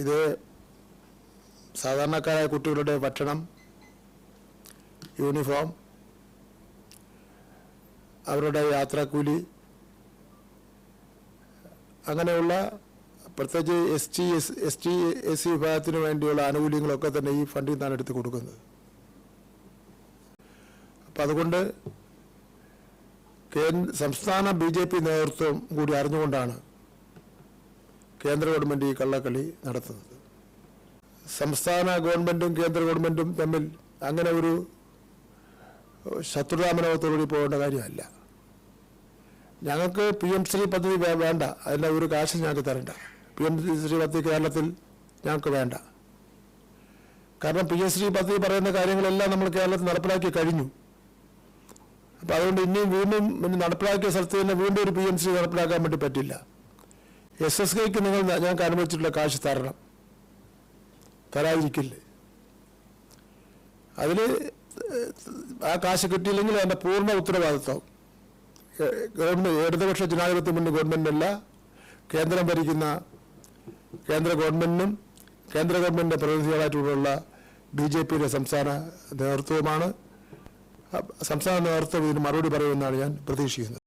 ഇത് സാധാരണക്കാരായ കുട്ടികളുടെ ഭക്ഷണം യൂണിഫോം അവരുടെ യാത്രാക്കൂലി അങ്ങനെയുള്ള പ്രത്യേകിച്ച് S T S S T S C വിഭാഗത്തിന് വേണ്ടിയുള്ള ആനുകൂല്യങ്ങളൊക്കെ തന്നെ ഈ ഫണ്ടിൽ നിന്നാണ് എടുത്ത് കൊടുക്കുന്നത്. അപ്പം അതുകൊണ്ട് കേന്ദ്ര സംസ്ഥാന ബി ജെ പി നേതൃത്വം കൂടി അറിഞ്ഞുകൊണ്ടാണ് കേന്ദ്ര ഗവൺമെന്റ് ഈ കള്ളക്കളി നടത്തുന്നത്. സംസ്ഥാന ഗവൺമെന്റും കേന്ദ്ര ഗവൺമെന്റും തമ്മിൽ അങ്ങനെ ഒരു ശത്രുതാമനോഹത്തോടുകൂടി പോകേണ്ട കാര്യമല്ല. ഞങ്ങൾക്ക് പി എം ശ്രീ പദ്ധതി വേണ്ട. അതിന്റെ ഒരു കാശ് ഞങ്ങൾക്ക് തരണ്ട. പി എം ശ്രീ പദ്ധതി കേരളത്തിൽ ഞങ്ങൾക്ക് വേണ്ട. കാരണം പി എം ശ്രീ പദ്ധതി പറയുന്ന കാര്യങ്ങളെല്ലാം നമ്മൾ കേരളത്തിൽ നടപ്പിലാക്കി കഴിഞ്ഞു. അപ്പം അതുകൊണ്ട് ഇനിയും വീണ്ടും നടപ്പിലാക്കിയ സ്ഥലത്ത് തന്നെ വീണ്ടും ഒരു പി എം ശ്രീ നടപ്പിലാക്കാൻ വേണ്ടി പറ്റില്ല. എസ് എസ് കെക്ക് നിങ്ങൾ ഞങ്ങൾക്ക് അനുവദിച്ചിട്ടുള്ള കാശ് തരണം. തരാതിരിക്കില്ലേ? അതിൽ ആ കാശ് കിട്ടിയില്ലെങ്കിൽ അതിന്റെ പൂർണ ഉത്തരവാദിത്വം. ഗവൺമെന്റ് ഇടതുപക്ഷ ജനാധിപത്യ മുന്നിൽ ഗവൺമെന്റല്ല കേന്ദ്രം ഭരിക്കുന്ന കേന്ദ്ര ഗവൺമെന്റിനും കേന്ദ്ര ഗവൺമെന്റിന്റെ പ്രതിനിധികളായിട്ടുള്ള ബി ജെ പിയുടെ സംസ്ഥാന നേതൃത്വമാണ് സംസ്ഥാന നേതൃത്വം ഇതിന് മറുപടി പറയുമെന്നാണ് ഞാൻ പ്രതീക്ഷിക്കുന്നത്.